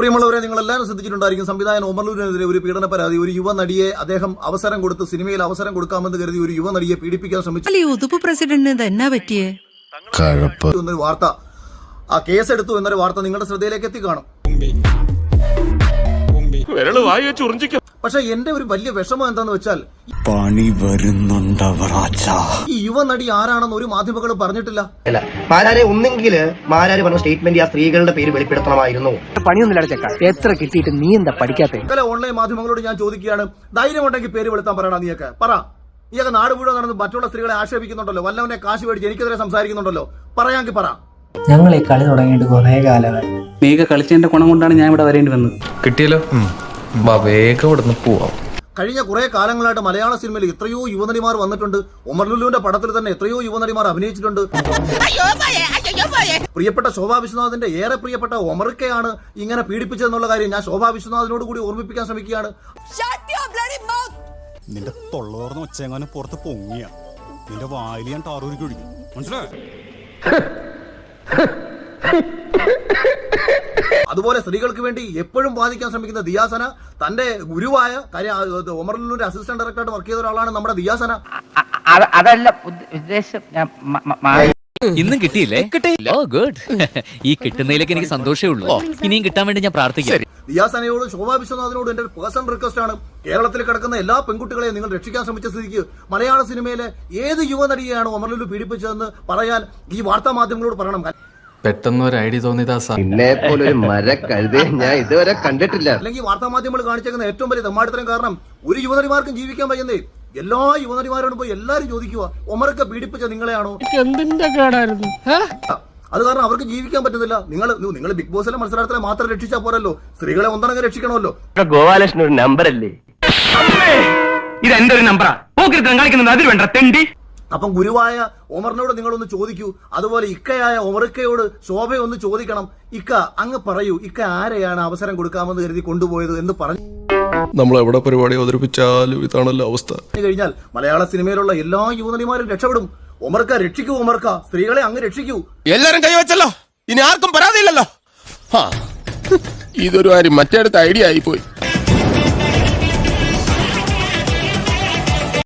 പ്രിയമുള്ളവരെ നിങ്ങൾ എല്ലാവരും ശ്രദ്ധിച്ചിട്ടുണ്ടായിരിക്കും സംവിധായകൻ ഒമർലൂരിനെതിരെ ഒരു പീഡന പരാതി. ഒരു യുവ നടിയെ അദ്ദേഹം അവസരം കൊടുത്ത് സിനിമയിൽ അവസരം കൊടുക്കാമെന്ന് കരുതി ഒരു യുവ നടിയെ പീഡിപ്പിക്കാൻ ശ്രമിച്ചു. പ്രസിഡന്റിന് ഇത് എന്നാ പറ്റിയേ? കഴപ്പ്. എന്നൊരു വാർത്ത. ആ കേസ് കേസെടുത്തു എന്നൊരു വാർത്ത നിങ്ങളുടെ ശ്രദ്ധയിലേക്ക് എത്തി കാണും വായി വെച്ച് ഉറിഞ്ചിക്കോ. പക്ഷെ എന്റെ ഒരു വലിയ വിഷമം എന്താന്ന് വെച്ചാൽ പണി വരുന്നുണ്ട് ഈ യുവ നടി ആരാണെന്ന് ഒരു മാധ്യമങ്ങൾ പറഞ്ഞിട്ടില്ല. അല്ല മാരാരെ ഒന്നെങ്കിൽ മാരാര് പറഞ്ഞ സ്റ്റേറ്റ്മെന്റ് ആ സ്ത്രീകളുടെ പേര് വെളിപ്പെടുത്തണമായിരുന്നു. പണിയൊന്നുമില്ല ചേക്കാ എത്ര കിട്ടിയിട്ട് നീ എന്താ പഠിക്കാത്ത? ചില ഓൺലൈൻ മാധ്യമങ്ങളോട് ഞാൻ ചോദിക്കുകയാണ് ധൈര്യമുണ്ടെങ്കിൽ പേര് വെളുത്താൻ പറയണ നീയൊക്കെ. പറ. നീയൊക്കെ നാട് മുഴുവൻ നടന്ന് മറ്റുള്ള സ്ത്രീകളെ ആക്ഷേപിക്കുന്നുണ്ടല്ലോ വല്ലവനെ കാശ് മേടിച്ച് എനിക്കെതിരെ സംസാരിക്കുന്നുണ്ടല്ലോ. പറയാമെങ്കിൽ പറ. ഞങ്ങൾ ഈ കളി തുടങ്ങിയിട്ട് കുറെ കാലമായി. നീയൊക്കെ കളിച്ചതിന്റെ ഗുണം കൊണ്ടാണ് ഞാൻ ഇവിടെ വരേണ്ടി വന്നത്. കിട്ടിയല്ലോ? വേഗം നിന്ന് പോവാം. കഴിഞ്ഞ കുറെ കാലങ്ങളായിട്ട് മലയാള സിനിമയിൽ എത്രയോ യുവനടിമാർ വന്നിട്ടുണ്ട്. ഉമർ ലുലുവിന്റെ പടത്തിൽ തന്നെ എത്രയോ യുവനടിമാർ അഭിനയിച്ചിട്ടുണ്ട്. പ്രിയപ്പെട്ട ശോഭാ വിശ്വനാഥിന്റെ ഏറെ പ്രിയപ്പെട്ട ഒമർക്കയാണ് ഇങ്ങനെ പീഡിപ്പിച്ചതെന്നുള്ള കാര്യം ഞാൻ ശോഭാ വിശ്വനാഥിനോട് കൂടി ഓർമ്മിപ്പിക്കാൻ ശ്രമിക്കുകയാണ്. നിന്റെ തൊള്ളോർന്ന് ഒച്ചെങ്ങാനും പുറത്ത് പൊങ്ങിയ. നിന്റെ വായിൽ ഞാൻ ടാറൂരിക്ക് ഒഴിക്കും. മനസ്സിലായോ? അതുപോലെ സ്ത്രീകൾക്ക് വേണ്ടി എപ്പോഴും വാദിക്കാൻ ശ്രമിക്കുന്ന ദിയാസന തന്റെ ഗുരുവായ കാര്യം ലുലുവിന്റെ അസിസ്റ്റന്റ് ഡയറക്ടറായിട്ട് വർക്ക് ചെയ്ത ഒരാളാണ് നമ്മുടെ ദിയാസന. അതല്ല ഉദ്ദേശം. ഞാൻ ഇന്നും കിട്ടിയില്ലേ? Oh good. ഈ കിട്ടുന്നതിലേക്ക് എനിക്ക് സന്തോഷമേ ഉള്ളൂ. ഇനിയും കിട്ടാൻ വേണ്ടി ഞാൻ പ്രാർത്ഥിക്കാം. ദിയാസനയോട് ശോഭാ വിശ്വനാഥിനോട് എന്റെ ഒരു പേഴ്സണൽ റിക്വസ്റ്റ് ആണ്. കേരളത്തിൽ കിടക്കുന്ന എല്ലാ പെൺകുട്ടികളെയും നിങ്ങൾ രക്ഷിക്കാൻ ശ്രമിച്ച സ്ഥിതിക്ക് മലയാള സിനിമയിലെ ഏത് യുവനടിയെയാണ് ഒമർലുലു പീഡിപ്പിച്ചതെന്ന് പറയാൻ ഈ വാർത്താ മാധ്യമങ്ങളോട് പറയണം. പെട്ടെന്ന് ഒരു ഐഡിയ തോന്നിയതാ സാർ. എന്നെ പോലൊരു മര കഴുതേ ഞാൻ ഇതുവരെ കണ്ടിട്ടില്ല. അല്ലെങ്കിൽ വാർത്താ മാധ്യമങ്ങൾ കാണിച്ചേക്കുന്ന ഏറ്റവും വലിയ തെമ്മാടിത്തരം കാരണം ഒരു യുവനടിമാർക്കും ജീവിക്കാൻ പറ്റുന്നേ എല്ലാ യുവനടിമാരോടും പോയി എല്ലാരും ചോദിക്കുക ഒമറൊക്കെ പീഡിപ്പിച്ച നിങ്ങളെയാണോ? എന്തിന്റെ കേടായിരുന്നു? അത് കാരണം അവർക്ക് ജീവിക്കാൻ പറ്റുന്നില്ല. നിങ്ങൾ നിങ്ങൾ ബിഗ് ബോസിലെ മത്സരത്തിലെ മാത്രം രക്ഷിച്ചാൽ പോരല്ലോ. സ്ത്രീകളെ ഒന്നടങ്കം രക്ഷിക്കണമല്ലോ. ഗോപാലകൃഷ്ണൻ ഒരു നമ്പർ അല്ലേ? ഇത് എന്റെ ഒരു നമ്പറാ പോക്കിരുത്തം കളിക്കുന്നത് അതിൽ വേണ്ട തെണ്ടി. അപ്പം ഗുരുവായ ഒമറിനോട് നിങ്ങളൊന്ന് ചോദിക്കൂ. അതുപോലെ ഇക്കയായ ഒമറിക്കയോട് ശോഭയൊന്ന് ചോദിക്കണം. ഇക്ക അങ്ങ് പറയൂ ഇക്ക ആരെയാണ് അവസരം കൊടുക്കാമെന്ന് കരുതി കൊണ്ടുപോയത് എന്ന് പറഞ്ഞു നമ്മൾ എവിടെ പരിപാടി അവതരിപ്പിച്ചാലും ഇതാണല്ലോ അവസ്ഥ. കഴിഞ്ഞാൽ മലയാള സിനിമയിലുള്ള എല്ലാ യുവനടിമാരും രക്ഷപ്പെടും. ഒമർക്ക രക്ഷിക്കൂ ഒമർക്ക സ്ത്രീകളെ അങ്ങ് രക്ഷിക്കൂ. എല്ലാരും കൈവച്ചല്ലോ. ഇനി ആർക്കും പരാതിയില്ലല്ലോ. ഇതൊരു കാര്യം മറ്റേടത്ത് ഐഡിയ ആയിപ്പോയി.